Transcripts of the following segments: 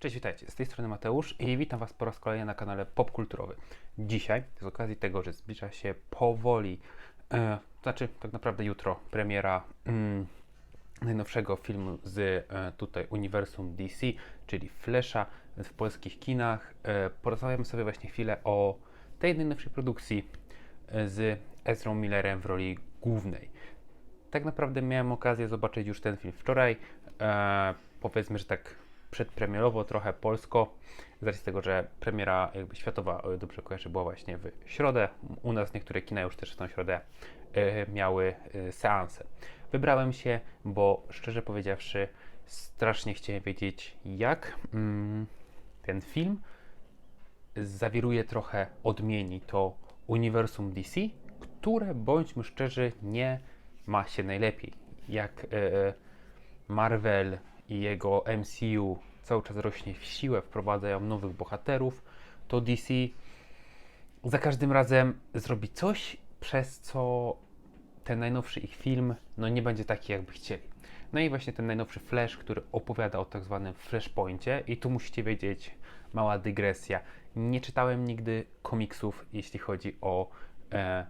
Cześć, witajcie. Z tej strony Mateusz i witam Was po raz kolejny na kanale Popkulturowy. Dzisiaj, z okazji tego, że zbliża się powoli, e, znaczy tak naprawdę jutro, premiera mm, najnowszego filmu z e, tutaj uniwersum DC, czyli Flesha w polskich kinach. E, porozmawiamy sobie właśnie chwilę o tej najnowszej produkcji e, z Ezra Millerem w roli głównej. Tak naprawdę miałem okazję zobaczyć już ten film wczoraj. E, powiedzmy, że tak przedpremierowo, trochę polsko, z racji tego, że premiera jakby światowa, o dobrze kojarzę, była właśnie w środę. U nas niektóre kina już też w tą środę e, miały e, seanse. Wybrałem się, bo szczerze powiedziawszy, strasznie chciałem wiedzieć, jak mm, ten film zawiruje trochę, odmieni to uniwersum DC, które bądźmy szczerzy, nie ma się najlepiej. Jak e, Marvel i jego MCU cały czas rośnie w siłę, wprowadzają nowych bohaterów, to DC za każdym razem zrobi coś, przez co ten najnowszy ich film no nie będzie taki, jakby chcieli. No i właśnie ten najnowszy Flash, który opowiada o tak zwanym Flashpoincie i tu musicie wiedzieć, mała dygresja, nie czytałem nigdy komiksów, jeśli chodzi o e,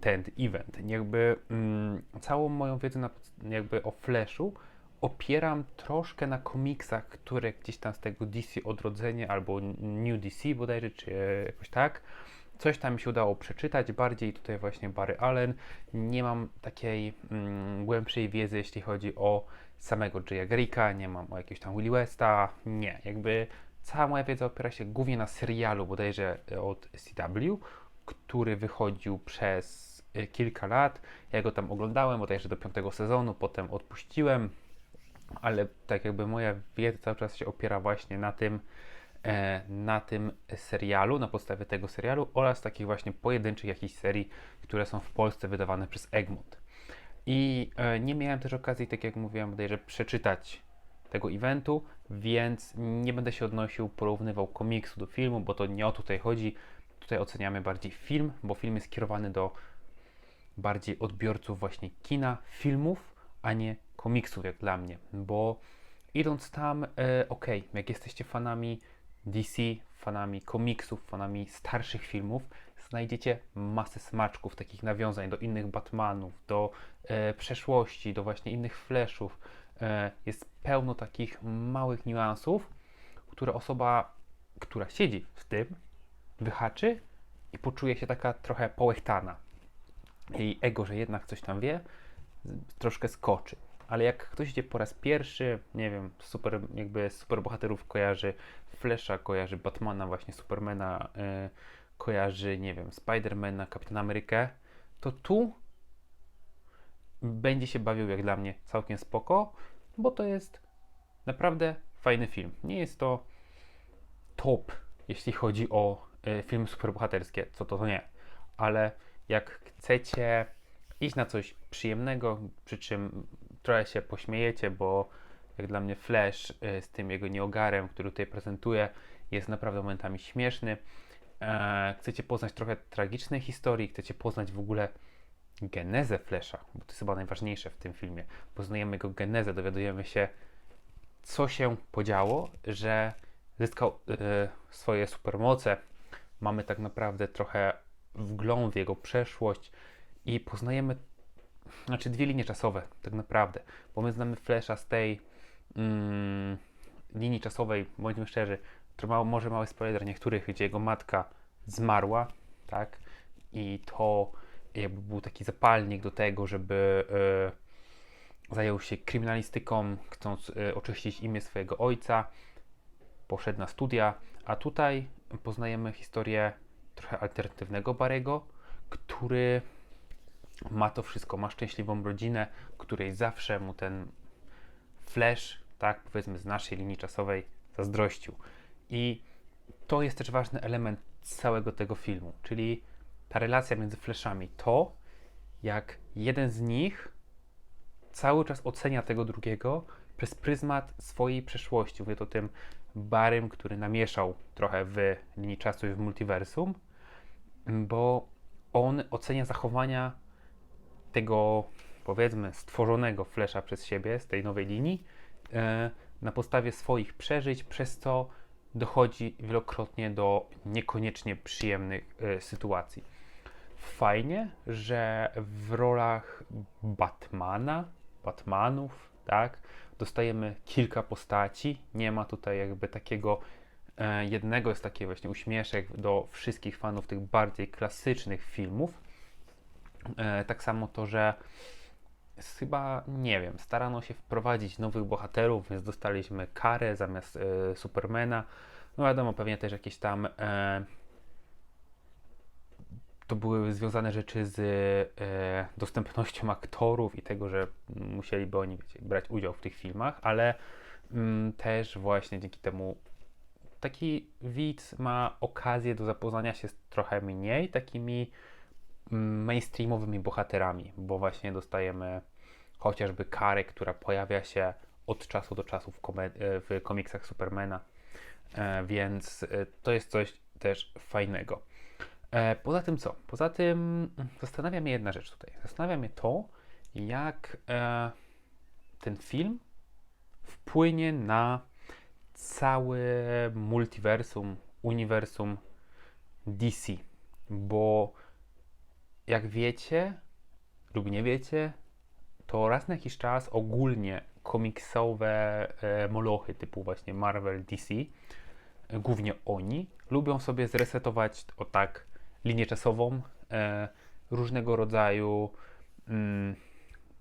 ten event. Jakby mm, całą moją wiedzę na, jakby o Flashu opieram troszkę na komiksach, które gdzieś tam z tego DC Odrodzenie albo New DC bodajże, czy e, jakoś tak. Coś tam mi się udało przeczytać, bardziej tutaj właśnie Barry Allen. Nie mam takiej mm, głębszej wiedzy, jeśli chodzi o samego Jaya Garricka, nie mam o jakiegoś tam Willie Westa, nie. Jakby cała moja wiedza opiera się głównie na serialu bodajże od CW, który wychodził przez e, kilka lat. Ja go tam oglądałem bodajże do piątego sezonu, potem odpuściłem, ale tak jakby moja wiedza cały czas się opiera właśnie na tym, e, na tym serialu, na podstawie tego serialu oraz takich właśnie pojedynczych jakichś serii, które są w Polsce wydawane przez Egmont. I e, nie miałem też okazji, tak jak mówiłem, bodajże przeczytać tego eventu, więc nie będę się odnosił, porównywał komiksu do filmu, bo to nie o tutaj chodzi. Tutaj oceniamy bardziej film, bo film jest skierowany do bardziej odbiorców właśnie kina, filmów, a nie komiksów jak dla mnie, bo idąc tam, e, ok, jak jesteście fanami DC, fanami komiksów, fanami starszych filmów, znajdziecie masę smaczków, takich nawiązań do innych Batmanów, do e, przeszłości, do właśnie innych Flashów. E, jest pełno takich małych niuansów, które osoba, która siedzi w tym, wyhaczy i poczuje się taka trochę połechtana. Jej ego, że jednak coś tam wie, troszkę skoczy. Ale jak ktoś idzie po raz pierwszy, nie wiem, super, jakby super bohaterów kojarzy Flasha, kojarzy Batmana, właśnie Supermana, yy, kojarzy, nie wiem, Spidermana, Kapitana Amerykę, to tu będzie się bawił jak dla mnie całkiem spoko, bo to jest naprawdę fajny film. Nie jest to top, jeśli chodzi o y, filmy superbohaterskie, co to, to nie, ale jak chcecie iść na coś przyjemnego, przy czym trochę się pośmiejecie, bo jak dla mnie Flash y, z tym jego nieogarem, który tutaj prezentuje, jest naprawdę momentami śmieszny. E, chcecie poznać trochę tragicznej historii, chcecie poznać w ogóle genezę Flasha, bo to jest chyba najważniejsze w tym filmie. Poznajemy jego genezę, dowiadujemy się, co się podziało, że zyskał e, swoje supermoce. Mamy tak naprawdę trochę wgląd w jego przeszłość i poznajemy znaczy dwie linie czasowe, tak naprawdę, bo my znamy Flasha z tej mm, linii czasowej, bądźmy szczerzy, to ma, może mały spoiler niektórych, gdzie jego matka zmarła, tak, i to jakby był taki zapalnik do tego, żeby y, zajął się kryminalistyką, chcąc y, oczyścić imię swojego ojca, poszedł na studia, a tutaj poznajemy historię trochę alternatywnego Barego, który ma to wszystko, ma szczęśliwą rodzinę, której zawsze mu ten flash, tak powiedzmy z naszej linii czasowej, zazdrościł. I to jest też ważny element całego tego filmu, czyli ta relacja między flashami. To, jak jeden z nich cały czas ocenia tego drugiego przez pryzmat swojej przeszłości. Mówię to o tym Barym, który namieszał trochę w linii czasu i w multiversum, bo on ocenia zachowania tego, powiedzmy, stworzonego Flasha przez siebie z tej nowej linii, e, na podstawie swoich przeżyć, przez co dochodzi wielokrotnie do niekoniecznie przyjemnych e, sytuacji. Fajnie, że w rolach Batmana, Batmanów, tak, dostajemy kilka postaci. Nie ma tutaj jakby takiego e, jednego jest taki właśnie uśmieszek do wszystkich fanów tych bardziej klasycznych filmów. E, tak samo to, że chyba, nie wiem, starano się wprowadzić nowych bohaterów, więc dostaliśmy Karę zamiast e, Supermana. No wiadomo, pewnie też jakieś tam e, to były związane rzeczy z dostępnością aktorów i tego, że musieliby oni wiecie, brać udział w tych filmach, ale mm, też właśnie dzięki temu taki widz ma okazję do zapoznania się z trochę mniej takimi mainstreamowymi bohaterami, bo właśnie dostajemy chociażby karę, która pojawia się od czasu do czasu w, w komiksach Supermana, e, więc e, to jest coś też fajnego. E, poza tym co? Poza tym zastanawia mnie jedna rzecz tutaj. Zastanawia mnie to, jak ten film wpłynie na całe multiversum, uniwersum DC. Bo jak wiecie lub nie wiecie, to raz na jakiś czas ogólnie komiksowe e, molochy typu właśnie Marvel, DC, e, głównie oni, lubią sobie zresetować o tak linię czasową, e, różnego rodzaju mm,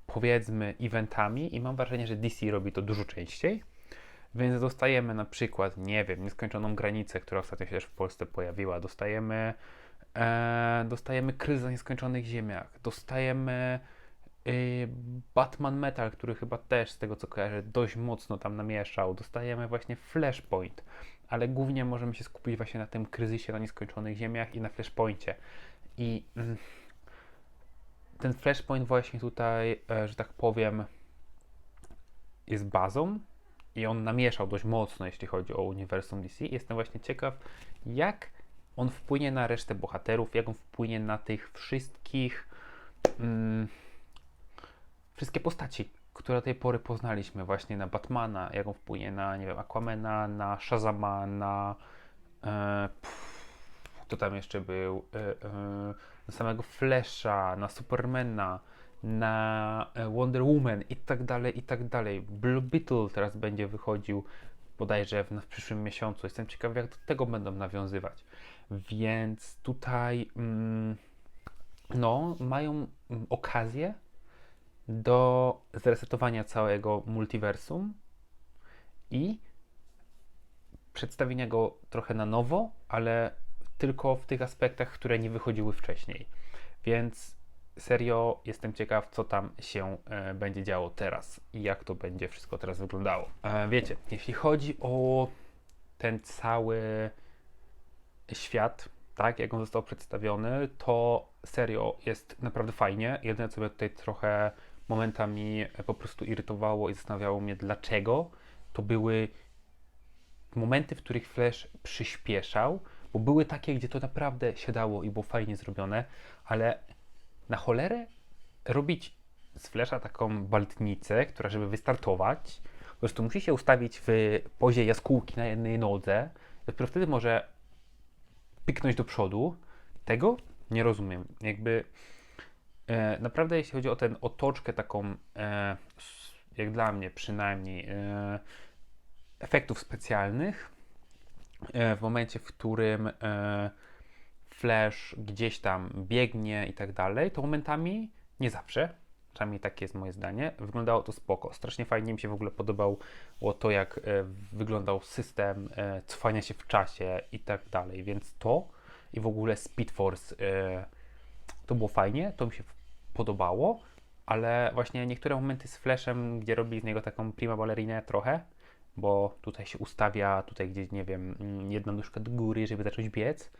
powiedzmy eventami i mam wrażenie, że DC robi to dużo częściej. Więc dostajemy na przykład, nie wiem, nieskończoną granicę, która ostatnio się też w Polsce pojawiła. Dostajemy, e, dostajemy kryzys na nieskończonych ziemiach. Dostajemy y, Batman Metal, który chyba też z tego co kojarzę dość mocno tam namieszał. Dostajemy właśnie Flashpoint ale głównie możemy się skupić właśnie na tym kryzysie na nieskończonych ziemiach i na Flashpoincie. I mm, ten Flashpoint właśnie tutaj, e, że tak powiem, jest bazą i on namieszał dość mocno, jeśli chodzi o uniwersum DC. Jestem właśnie ciekaw, jak on wpłynie na resztę bohaterów, jak on wpłynie na tych wszystkich mm, wszystkie postaci, które do tej pory poznaliśmy, właśnie na Batmana, jak on wpłynie na, nie wiem, Aquamana, na Shazama, na e, pff, kto tam jeszcze był, e, e, na samego Flasha, na Supermana, na e, Wonder Woman i tak dalej, i tak dalej. Blue Beetle teraz będzie wychodził bodajże w, w przyszłym miesiącu. Jestem ciekaw, jak do tego będą nawiązywać. Więc tutaj mm, no, mają mm, okazję do zresetowania całego multiversum i przedstawienia go trochę na nowo, ale tylko w tych aspektach, które nie wychodziły wcześniej. Więc serio jestem ciekaw, co tam się e, będzie działo teraz i jak to będzie wszystko teraz wyglądało. E, wiecie, jeśli chodzi o ten cały świat, tak, jak on został przedstawiony, to serio jest naprawdę fajnie. Jedyne, co mnie tutaj trochę momentami po prostu irytowało i zastanawiało mnie dlaczego. To były momenty, w których Flash przyspieszał, bo były takie, gdzie to naprawdę się dało i było fajnie zrobione, ale na cholerę robić z Flasha taką baltnicę, która żeby wystartować, po prostu musi się ustawić w pozie jaskółki na jednej nodze, dopiero wtedy może pyknąć do przodu. Tego nie rozumiem. Jakby E, naprawdę, jeśli chodzi o tę otoczkę taką, e, jak dla mnie przynajmniej, e, efektów specjalnych, w momencie, w którym Flash gdzieś tam biegnie i tak dalej, to momentami, nie zawsze, przynajmniej takie jest moje zdanie, wyglądało to spoko. Strasznie fajnie mi się w ogóle podobało to, jak wyglądał system cofania się w czasie i tak dalej, więc to i w ogóle Speed Force to było fajnie, to mi się podobało, ale właśnie niektóre momenty z Flashem, gdzie robi z niego taką prima ballerinę trochę, bo tutaj się ustawia, tutaj gdzieś, nie wiem, mm, jedna nóżka do góry, żeby zacząć biec,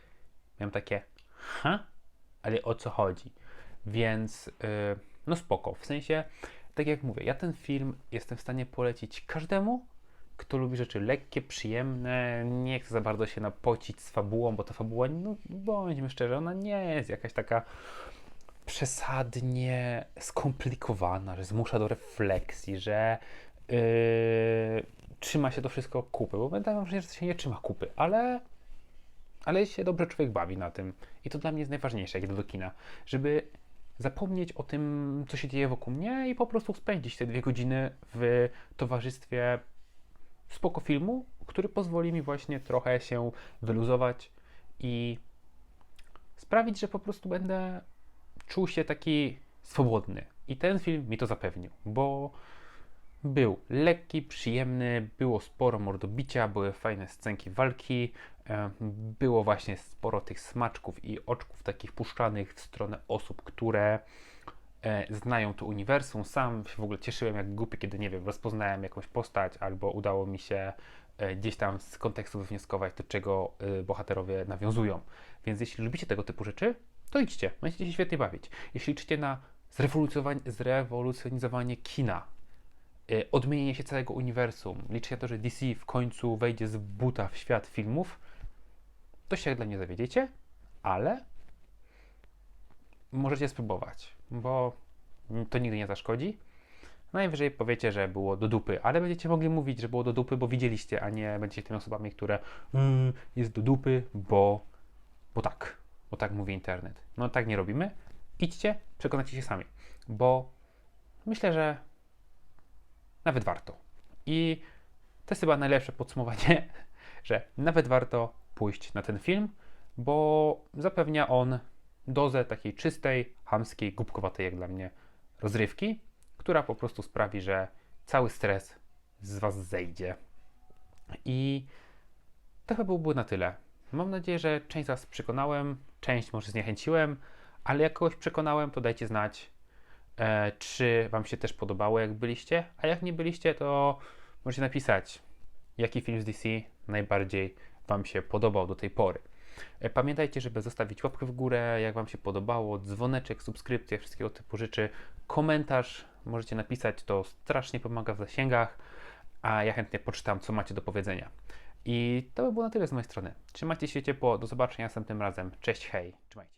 miałem takie, ha? Ale o co chodzi? Więc, yy, no spoko, w sensie, tak jak mówię, ja ten film jestem w stanie polecić każdemu, kto lubi rzeczy lekkie, przyjemne, nie chce za bardzo się napocić z fabułą, bo ta fabuła, no bądźmy szczerzy, ona nie jest jakaś taka przesadnie skomplikowana, że zmusza do refleksji, że yy, trzyma się to wszystko kupy, bo się, że to się nie trzyma kupy, ale, ale się dobrze człowiek bawi na tym. I to dla mnie jest najważniejsze, jak idę do kina, żeby zapomnieć o tym, co się dzieje wokół mnie i po prostu spędzić te dwie godziny w towarzystwie spoko filmu, który pozwoli mi właśnie trochę się wyluzować i sprawić, że po prostu będę czuł się taki swobodny. I ten film mi to zapewnił, bo był lekki, przyjemny, było sporo mordobicia, były fajne scenki walki, e, było właśnie sporo tych smaczków i oczków takich puszczanych w stronę osób, które e, znają to uniwersum. Sam się w ogóle cieszyłem jak głupi, kiedy, nie wiem, rozpoznałem jakąś postać albo udało mi się e, gdzieś tam z kontekstu wywnioskować, do czego bohaterowie nawiązują. Więc jeśli lubicie tego typu rzeczy, to idźcie, będziecie się świetnie bawić. Jeśli liczycie na zrewolucjonizowanie kina, odmienienie się całego uniwersum, liczycie na to, że DC w końcu wejdzie z buta w świat filmów, to się dla mnie zawiedziecie, ale możecie spróbować, bo to nigdy nie zaszkodzi. Najwyżej powiecie, że było do dupy, ale będziecie mogli mówić, że było do dupy, bo widzieliście, a nie będziecie tymi osobami, które "Mm, jest do dupy, bo, bo tak, bo tak mówi internet. No tak nie robimy. Idźcie, przekonacie się sami, bo myślę, że nawet warto. I to jest chyba najlepsze podsumowanie, że nawet warto pójść na ten film, bo zapewnia on dozę takiej czystej, hamskiej, głupkowatej jak dla mnie rozrywki, która po prostu sprawi, że cały stres z Was zejdzie. I to chyba byłoby na tyle. Mam nadzieję, że część z Was przekonałem, część może zniechęciłem, ale jak kogoś przekonałem, to dajcie znać, czy Wam się też podobało, jak byliście, a jak nie byliście, to możecie napisać, jaki film z DC najbardziej Wam się podobał do tej pory. E, Pamiętajcie, żeby zostawić łapkę w górę, jak Wam się podobało, dzwoneczek, subskrypcja, wszystkiego typu rzeczy. Komentarz możecie napisać, to strasznie pomaga w zasięgach, a ja chętnie poczytam, co macie do powiedzenia. I to by było na tyle z mojej strony. Trzymajcie się ciepło, do zobaczenia następnym razem. Cześć, hej, trzymajcie.